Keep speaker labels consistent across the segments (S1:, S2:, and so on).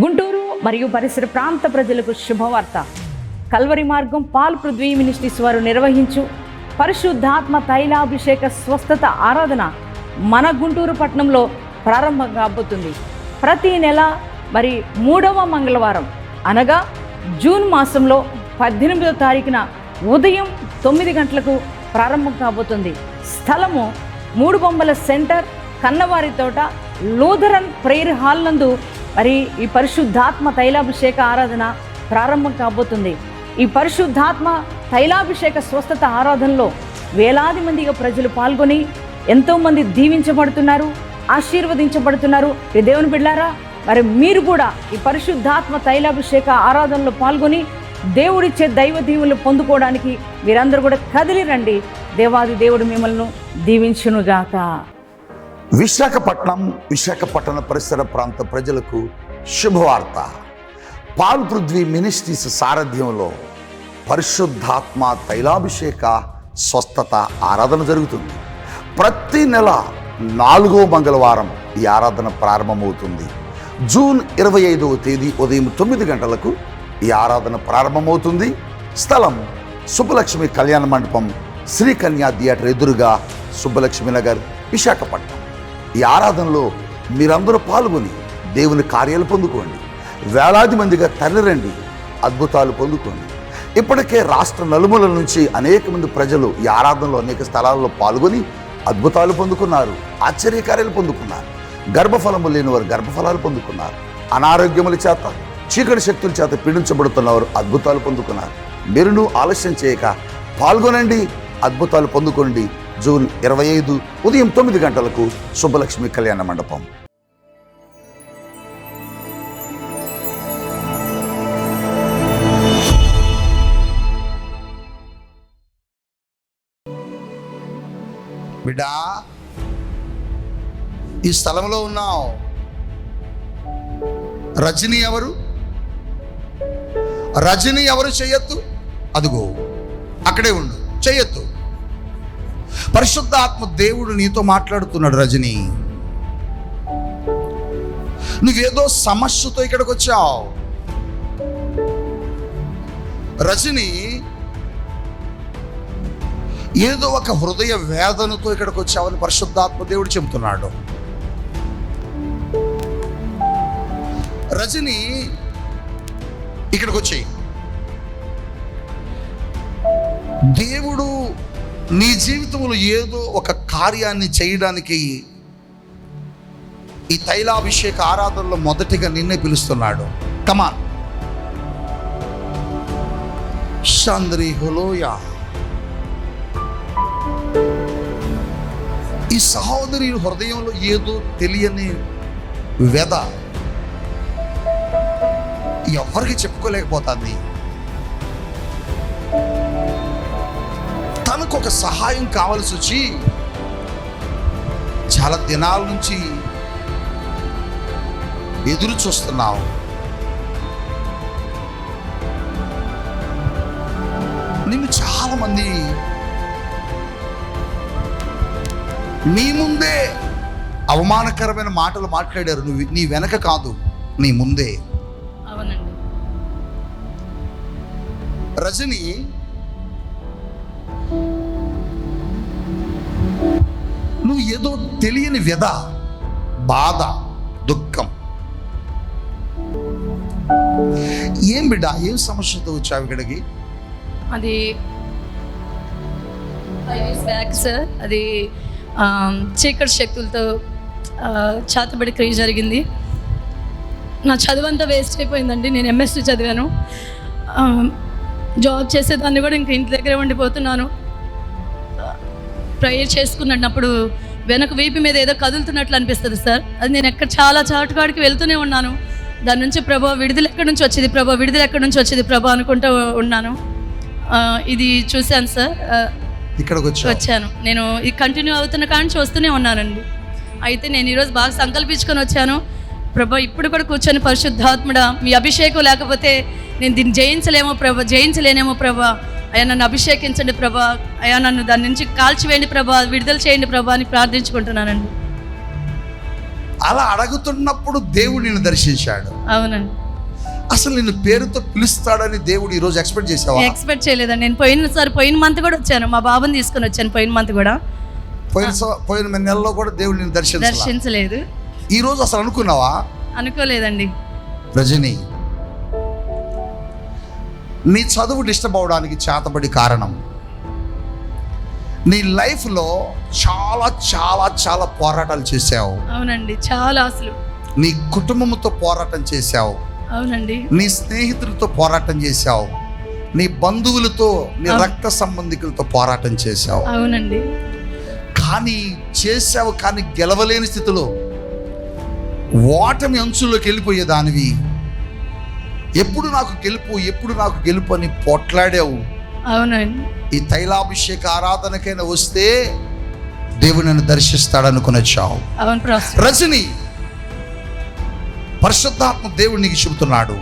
S1: గుంటూరు మరియు పరిసర ప్రాంత ప్రజలకు శుభవార్త. కల్వరి మార్గం పాల్ పృథ్వీ మినిస్ట్రీస్ వారు నిర్వహించు పరిశుద్ధాత్మ తైలాభిషేక స్వస్థత ఆరాధన మన గుంటూరు పట్టణంలో ప్రారంభం కాబోతుంది. ప్రతి నెల మరి మూడవ మంగళవారం అనగా జూన్ మాసంలో పద్దెనిమిదో తారీఖున ఉదయం తొమ్మిది గంటలకు ప్రారంభం కాబోతుంది. స్థలము మూడు బొమ్మల సెంటర్ కన్నవారి తోట లూథరన్ ప్రేయర్ హాల్ నందు మరి ఈ పరిశుద్ధాత్మ తైలాభిషేక ఆరాధన ప్రారంభం కాబోతుంది. ఈ పరిశుద్ధాత్మ తైలాభిషేక స్వస్థత ఆరాధనలో వేలాది మందిగా ప్రజలు పాల్గొని ఎంతోమంది దీవించబడుతున్నారు ఆశీర్వదించబడుతున్నారు. ఈ దేవుని బిడ్డారా మరి మీరు కూడా ఈ పరిశుద్ధాత్మ తైలాభిషేక ఆరాధనలో పాల్గొని దేవుడిచ్చే దైవ దీవులు పొందుకోవడానికి మీరందరూ కూడా కదిలి రండి దేవాది దేవుడు మిమ్మల్ని దీవించునుగాక.
S2: విశాఖపట్నం విశాఖపట్టణ పరిసర ప్రాంత ప్రజలకు శుభవార్త. పాల్ పృథ్వీ మినిస్ట్రీస్ సారథ్యంలో పరిశుద్ధాత్మ తైలాభిషేక స్వస్థత ఆరాధన జరుగుతుంది. ప్రతి నెల నాలుగో మంగళవారం ఈ ఆరాధన ప్రారంభమవుతుంది. జూన్ ఇరవై ఐదవ తేదీ ఉదయం తొమ్మిది గంటలకు ఈ ఆరాధన ప్రారంభమవుతుంది. స్థలం సుబ్బలక్ష్మి కళ్యాణ మండపం శ్రీకన్యా థియేటర్ ఎదురుగా సుబ్బలక్ష్మి నగర్ విశాఖపట్నం. ఈ ఆరాధనలో మీరందరూ పాల్గొని దేవుని కార్యాలు పొందుకోండి. వేలాది మందిగా తరలిరండి అద్భుతాలు పొందుకోండి. ఇప్పటికే రాష్ట్ర నలుమూలల నుంచి అనేక మంది ప్రజలు ఈ ఆరాధనలో అనేక స్థలాల్లో పాల్గొని అద్భుతాలు పొందుకున్నారు ఆశ్చర్యకార్యాలు పొందుకున్నారు. గర్భఫలము లేని వారు గర్భఫలాలు పొందుకున్నారు. అనారోగ్యముల చేత చీకటి శక్తుల చేత పీడించబడుతున్నవారు అద్భుతాలు పొందుకున్నారు. మీరును ఆలస్యం చేయక పాల్గొనండి అద్భుతాలు పొందుకోండి. జూన్ ఇరవై ఐదు ఉదయం తొమ్మిది గంటలకు సుబ్బలక్ష్మి కళ్యాణ మండపం. బిడ్డా ఈ స్థలంలో ఉన్నావు. రజని ఎవరు? రజని ఎవరు చెయ్యొద్దు అదుగో అక్కడే ఉండు చెయ్యొద్దు పరిశుద్ధ ఆత్మ దేవుడు నీతో మాట్లాడుతున్నాడు రజని. నువ్వేదో సమస్యతో ఇక్కడికి వచ్చావు. రజని ఏదో ఒక హృదయ వేదనతో ఇక్కడికి వచ్చావని పరిశుద్ధాత్మ దేవుడు చెబుతున్నాడు. రజని ఇక్కడికి వచ్చాయి. దేవుడు నీ జీవితంలో ఏదో ఒక కార్యాన్ని చేయడానికి ఈ తైలాభిషేక ఆరాధనలో మొదటిగా నిన్నే పిలుస్తున్నాడు. కమాన్ చంద్రి హులోయా ఈ సహోదరి హృదయంలో ఏదో తెలియని వెద ఎవరికి చెప్పుకోలేకపోతుంది? తనకు ఒక సహాయం కావాల్సి వచ్చి చాలా దినాల నుంచి ఎదురు చూస్తున్నావు. నిన్ను చాలా మంది నీ ముందే అవమానకరమైన మాటలు మాట్లాడారు. నువ్వు నీ వెనక కాదు నీ ముందే. రజని ఏదో తెలియని వ్యధ బాధ దుఃఖం. ఏం బిడ్డ ఏం సమస్యతో వచ్చావు ఇక్కడికి?
S3: అది బ్యాక్ సార్ అది చీకటి శక్తులతో చేతబడి క్రియ జరిగింది. నా చదువు అంతా వేస్ట్ అయిపోయిందండి. నేను ఎంఎస్సీ చదివాను. జాబ్ చేసేదాన్ని కూడా ఇంక ఇంటి దగ్గరే ఉండిపోతున్నాను. ప్రేయర్ చేసుకున్నప్పుడు వెనక వీపు మీద ఏదో కదులుతున్నట్లు అనిపిస్తుంది సార్. అది నేను ఎక్కడ చాలా చాటుకాడికి వెళ్తూనే ఉన్నాను. దాని నుంచి ప్రభా విడుదల ఎక్కడి నుంచి వచ్చేది? ప్రభా విడుదల ఎక్కడి నుంచి వచ్చేది ప్రభా అనుకుంటూ ఉన్నాను. ఇది చూశాను సార్.
S2: ఇక్కడికి
S3: వచ్చాను. నేను ఇది కంటిన్యూ అవుతున్న కానీ చూస్తూనే ఉన్నానండి. అయితే నేను ఈరోజు బాగా సంకల్పించుకొని వచ్చాను. ప్రభా ఇప్పుడు కూడా కూర్చొని పరిశుద్ధాత్ముడా మీ అభిషేకం లేకపోతే నేను దీన్ని జయించలేమో ప్రభా జయించలేనేమో ప్రభా. అయ్యా నన్ను అభిషేకించండి ప్రభా. అయ్యా నన్ను దాని నుంచి కాల్చివేయండి ప్రభా. విడుదల చేయండి ప్రభా అని ప్రార్థించుకుంటున్నానండి.
S2: అలా అడుగుతున్నప్పుడు దేవుడు నిన్ను దర్శించాడు.
S3: అవునండి.
S2: అసలు నిన్ను పేరుతో పిలుస్తాడని దేవుడు ఈరోజు ఎక్స్పెక్ట్ చేసావా?
S3: ఎక్స్పెక్ట్ చేయలేదండి. నేను పోయిన సార్ పోయిన మంత్ కూడా వచ్చాను. మా బాబుని తీసుకొని వచ్చాను పోయిన మంత్ కూడా.
S2: పోయిన పోయిన నెలలో కూడా దేవుడు నిన్ను దర్శించాలి?
S3: దర్శించలేదు.
S2: ఈ రోజు అసలు అనుకున్నావా?
S3: అనుకోలేదండి.
S2: రజని నీ చదువు డిస్టర్బ్ అవడానికి చేతబడి కారణం. నీ లైఫ్లో చాలా చాలా చాలా పోరాటాలు చేశావు.
S3: అవునండి చాలా అసలు.
S2: నీ కుటుంబంతో పోరాటం చేశావు.
S3: అవునండి.
S2: నీ స్నేహితులతో పోరాటం చేశావు. నీ బంధువులతో నీ. రక్త సంబంధికులతో పోరాటం చేశావు.
S3: అవునండి.
S2: కానీ చేశావు కానీ గెలవలేని స్థితిలో ఓటమి అంచుల్లోకి వెళ్ళిపోయే దానివి ఎప్పుడు నాకు గెలుపు ఎప్పుడు నాకు గెలుపు అని పోట్లాడావు.
S3: అవునండి.
S2: ఈ తైలాభిషేక ఆరాధనకైనా వస్తే దేవుడు నన్ను దర్శిస్తాడనుకుని వచ్చావు. రజని పరిశుద్ధాత్మ దేవుడు నీకు చెబుతున్నాడు.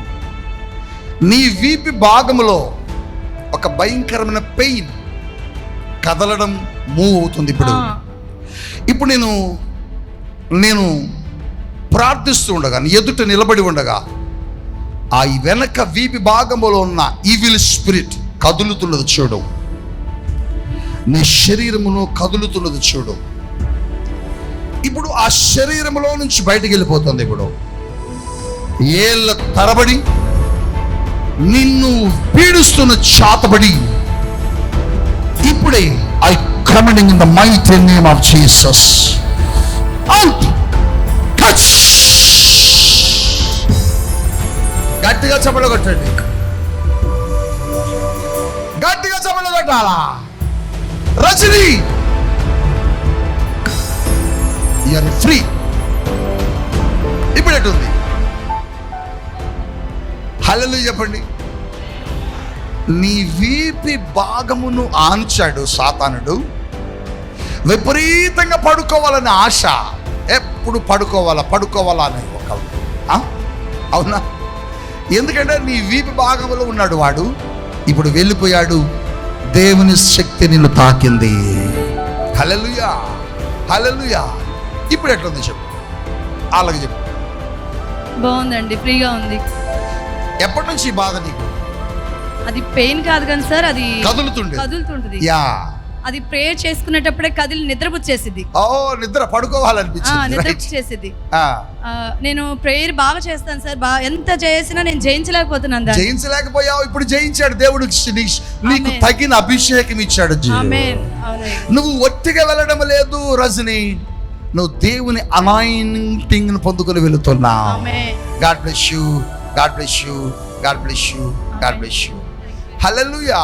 S2: నీ వీపి భాగములో ఒక భయంకరమైన పెయిన్ కదలడం మూవ్ అవుతుంది ఇప్పుడు ఇప్పుడు నేను నేను ప్రార్థిస్తూ ఉండగా నీ ఎదుట నిలబడి ఉండగా ఆ వెనక వీపి భాగంలో ఉన్న ఈవిల్ స్పిరిట్ కదులుతున్నది చూడు. నీ శరీరమును కదులుతున్నది చూడు. ఇప్పుడు ఆ శరీరంలో నుంచి బయటికి వెళ్ళిపోతుంది ఇప్పుడు. ఏళ్ళ తరబడి నిన్ను పీడిస్తున్న చాతబడి ఇప్పుడే I coming in the might name of Jesus out గట్టిగా చెప్పలు కొట్టండి. గట్టిగా చెప్పలు కొట్టాలా? రజని! యూఆర్ ఫ్రీ ఇప్పుడు ఎటుంది హలలు చెప్పండి. నీ వీపి భాగమును ఆంచాడు సాతానుడు. విపరీతంగా పడుకోవాలని ఆశ. ఎప్పుడు పడుకోవాలా? పడుకోవాలా అని ఒక అవునా? ఎందుకంటే నీ వీపి భాగంలో ఉన్నాడు వాడు. ఇప్పుడు వెళ్ళిపోయాడు. దేవుని శక్తి నిన్ను తాకింది. హల్లెలూయా హల్లెలూయా. ఇప్పుడు ఎట్లుంది చెప్పు. అలాగే చెప్పు.
S3: బాగుందండి ఫ్రీగా ఉంది.
S2: ఎప్పటి నుంచి బాధ నీకు?
S3: అది పెయిన్ కాదు కానీ సార్ అది
S2: కదులుతుండే
S3: కదులుతుంటది.
S2: యా.
S3: అది ప్రేయర్ చేసుకునేటప్పుడే కదిలి నిద్రపుచ్చేసిద్ది.
S2: ఓ నిద్ర పడుకోవాలనిపించింది ఆ,
S3: నేను ప్రేయర్ బాగా చేస్తాను సార్. బాగా ఎంత చేసినా నేను జయించలేకపోతున్నాను
S2: జయించలేకపోయావు ఇప్పుడు జయించాడు దేవుడు. నీకు. తగిన అభిషేకం ఇచ్చాడు నువ్వు ఒట్టిగా వెళ్ళడం లేదు రజని. నువ్వు దేవుని అనాయింటింగ్ పొందుకొని వెళుతున్నావు
S3: amen
S2: God bless you God bless you God bless you God bless you hallelujah